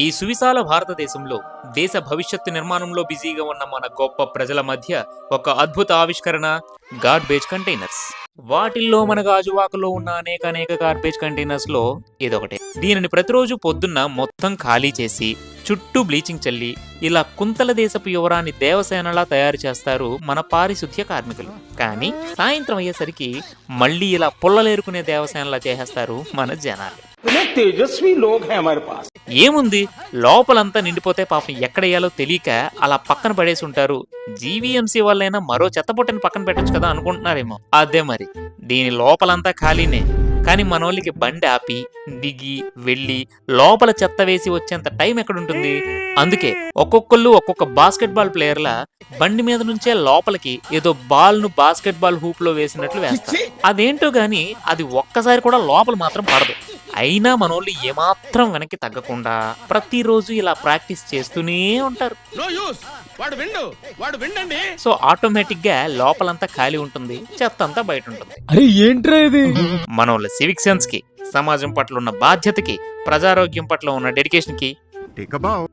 ఈ సువిశాల భారతదేశంలో దేశ భవిష్యత్తు నిర్మాణంలో బిజీగా ఉన్న మన గొప్ప ప్రజల మధ్య ఒక అద్భుత ఆవిష్కరణ గార్బేజ్ కంటైనర్స్. వాటిల్లో మన గాజువాకలో ఉన్న అనేక అనేక గార్బేజ్ కంటైనర్స్లో ఇదొకటి. దీనిని ప్రతిరోజు పొద్దున్న మొత్తం ఖాళీ చేసి చుట్టూ బ్లీచింగ్ చల్లి ఇలా కుంతల దేశపు యువరాన్ని దేవసేనలా తయారు చేస్తారు మన పారిశుద్ధ్య కార్మికులు. కానీ సాయంత్రం అయ్యేసరికి మళ్ళీ ఇలా పుల్లలేరుకునే దేవసేనలా చేసేస్తారు మన జనాలు. తేజస్వి పాస్ ఏముంది? లోపలంతా నిండిపోతే పాపం ఎక్కడేయాలో తెలియక అలా పక్కన పడేసి ఉంటారు. జీవీఎంసీ వాళ్ళైనా మరో చెత్తబుట్టని పక్కన పెట్టొచ్చు కదా అనుకుంటున్నారేమో. అదే మరి. దీని లోపలంతా ఖాళీనే. కానీ మనోళ్ళకి బండి ఆపి దిగి వెళ్ళి లోపల చెత్త వేసి వచ్చేంత టైం ఎక్కడుంటుంది? అందుకే ఒక్కొక్కళ్ళు ఒక్కొక్క బాస్కెట్ బాల్ ప్లేయర్ల బండి మీద నుంచే లోపలికి ఏదో బాల్ను బాస్కెట్ బాల్ హూప్లో వేసినట్లు వేస్తారు. అదేంటో గాని అది ఒక్కసారి కూడా లోపల మాత్రం పడదు. అయినా మనోళ్ళు ఏమాత్రం వెనక్కి తగ్గకుండా ప్రతిరోజు ఇలా ప్రాక్టీస్ చేస్తూనే ఉంటారు. నో యూస్ వాడు విండు. వాడు విండండి. సో ఆటోమేటిక్గా లోపలంతా ఖాళీ ఉంటుంది. చెత్త అంతా బయట ఉంటుంది అరే ఏంట్రా ఇది? మనోళ్ళ సివిక్ సెన్స్కి సమాజం పట్ల ఉన్న బాధ్యతకి ప్రజారోగ్యం పట్ల ఉన్న డెడికేషన్కి. Take a bow.